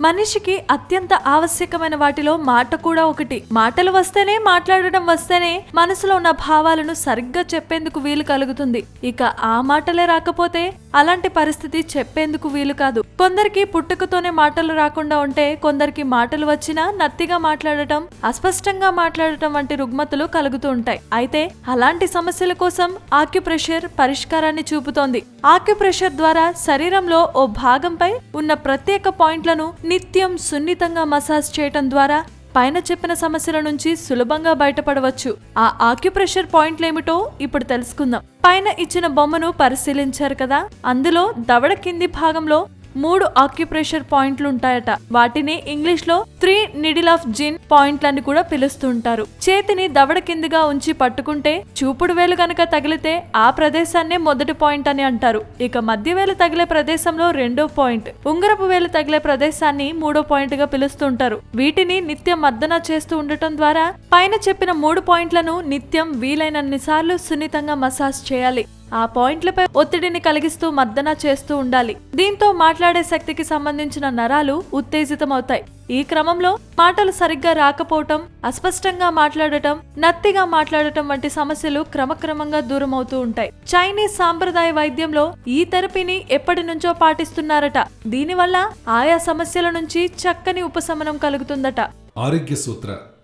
మనిషికి అత్యంత ఆవశ్యకమైన వాటిలో మాట కూడా ఒకటి. మాటలు వస్తేనే మాట్లాడడం వస్తేనే మనసులో ఉన్న భావాలను సరిగ్గా చెప్పేందుకు వీలు కలుగుతుంది. ఇక ఆ మాటలే రాకపోతే అలాంటి పరిస్థితి చెప్పేందుకు వీలు కాదు. కొందరికి పుట్టుకతోనే మాటలు రాకుండా ఉంటే కొందరికి మాటలు వచ్చినా నత్తిగా మాట్లాడటం అస్పష్టంగా మాట్లాడటం వంటి రుగ్మతలు కలుగుతూ ఉంటాయి. అయితే అలాంటి సమస్యల కోసం ఆక్యుప్రెషర్ పరిష్కారాన్ని చూపుతోంది. ఆక్యుప్రెషర్ ద్వారా శరీరంలో ఓ భాగంపై ఉన్న ప్రత్యేక పాయింట్లను నిత్యం సున్నితంగా మసాజ్ చేయటం ద్వారా పైన చెప్పిన సమస్యల నుంచి సులభంగా బయటపడవచ్చు. ఆ ఆక్యుప్రెషర్ పాయింట్లేమిటో ఇప్పుడు తెలుసుకుందాం. పైన ఇచ్చిన బొమ్మను పరిశీలించారు కదా? అందులో దవడ కింది భాగంలో మూడు ఆక్యుప్రెషర్ పాయింట్లు ఉంటాయట. వాటిని ఇంగ్లీష్లో త్రీ నిడిల్ ఆఫ్ జిన్ పాయింట్లని కూడా పిలుస్తుంటారు చేతిని దవడ కిందిగా ఉంచి పట్టుకుంటే చూపుడు వేలు గనక తగిలితే ఆ ప్రదేశాన్నే మొదటి పాయింట్ అని అంటారు. ఇక మధ్య వేలు తగిలే ప్రదేశంలో రెండో పాయింట్ ఉంగరపు వేలు తగిలే ప్రదేశాన్ని మూడో పాయింట్గా పిలుస్తుంటారు వీటిని నిత్యం మర్దన చేస్తూ ఉండటం ద్వారా పైన చెప్పిన మూడు పాయింట్లను నిత్యం వీలైనన్ని సార్లు సున్నితంగా మసాజ్ చేయాలి. ఆ పాయింట్లపై ఒత్తిడిని కలిగిస్తూ మర్దన చేస్తూ ఉండాలి. దీంతో మాట్లాడే శక్తికి సంబంధించిన నరాలు ఉత్తేజితమవుతాయి. ఈ క్రమంలో మాటలు సరిగ్గా రాకపోవటం అస్పష్టంగా మాట్లాడటం నత్తిగా మాట్లాడటం వంటి సమస్యలు క్రమక్రమంగా దూరం అవుతూ ఉంటాయి. చైనీస్ సాంప్రదాయ వైద్యంలో ఈ థెరపీని ఎప్పటి నుంచో పాటిస్తున్నారట. దీనివల్ల ఆయా సమస్యల నుంచి చక్కని ఉపశమనం కలుగుతుందట. ఆరోగ్య సూత్ర.